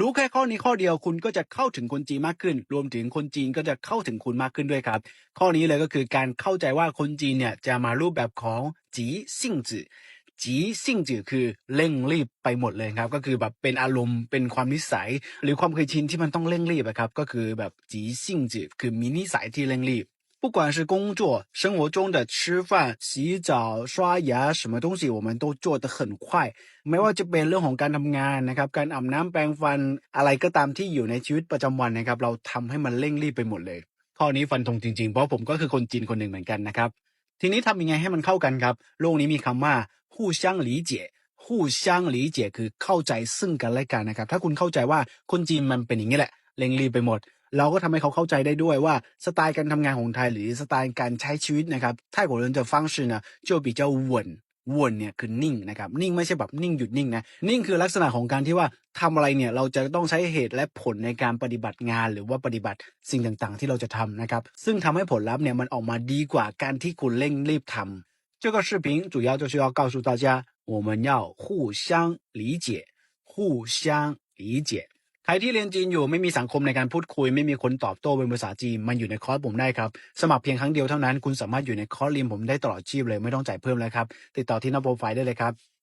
รู้แค่ข้อนี้ข้อเดียวคุณก็จะเข้าถึงคนจีนมากขึ้น รวมถึงคนจีนก็จะเข้าถึงคุณมากขึ้นด้วยครับ ข้อนี้เลยก็คือการเข้าใจว่าคนจีนเนี่ยจะมารูปแบบของจีซิ่งจือจีซิ่งจือคือเร่งรีบไปหมดเลยครับ ก็คือแบบเป็นอารมณ์เป็นความนิสัย หรือความเคยชินที่มันต้องเร่งรีบครับ ก็คือแบบจีซิ่งจือคือมีนิสัยที่เร่งรีบ 不管是工作、生活中的吃饭、洗澡、刷牙，什么东西我们都做得很快。ไม่ว่าจะเป็นเรื่องของการทำงานนะครับ การอาบน้ำแปรงฟันอะไรก็ตามที่อยู่ในชีวิตประจำวันนะครับ เราทำให้มันเร่งรีบไปหมดเลย ข้อนี้ฟันธงจริงๆ เพราะผมก็คือคนจีนคนหนึ่งเหมือนกันนะครับ ทีนี้ทำยังไงให้มันเข้ากันครับ โลกนี้มีคำว่า互相理解互相理解คือเข้าใจซึ่งกันและกันนะครับ ถ้าคุณเข้าใจว่าคนจีนมันเป็นอย่างนี้แหละ เร่งรีบไปหมด เราก็ทำให้เขาเข้าใจได้ด้วยว่าสไตล์การทำงานของไทยหรือสไตล์การใช้ชีวิตนะครับ泰国人的方式呢就比较稳稳เนี่ยคือนิ่งนะครับ นิ่งไม่ใช่แบบนิ่งหยุดนิ่งนะ นิ่งคือลักษณะของการที่ว่าทำอะไรเนี่ยเราจะต้องใช้เหตุและผลในการปฏิบัติงาน หรือว่าปฏิบัติสิ่งต่างๆ ที่เราจะทำนะครับ ซึ่งทำให้ผลลัพธ์เนี่ยมันออกมาดีกว่าการที่คุณเร่งรีบทำ这个视频主要就是要告诉大家，我们要互相理解，互相理解。 ใครที่เรียนจีนอยู่ไม่มีสังคมในการพูดคุย ไม่มีคนตอบโต้เป็นภาษาจีนมันอยู่ในคอร์สผมได้ครับ สมัครเพียงครั้งเดียวเท่านั้น คุณสามารถอยู่ในคอร์สเรียนผมได้ตลอดชีพเลยไม่ต้องจ่ายเพิ่มแล้วครับ ติดต่อที่หน้าโปรไฟล์ได้เลยครับ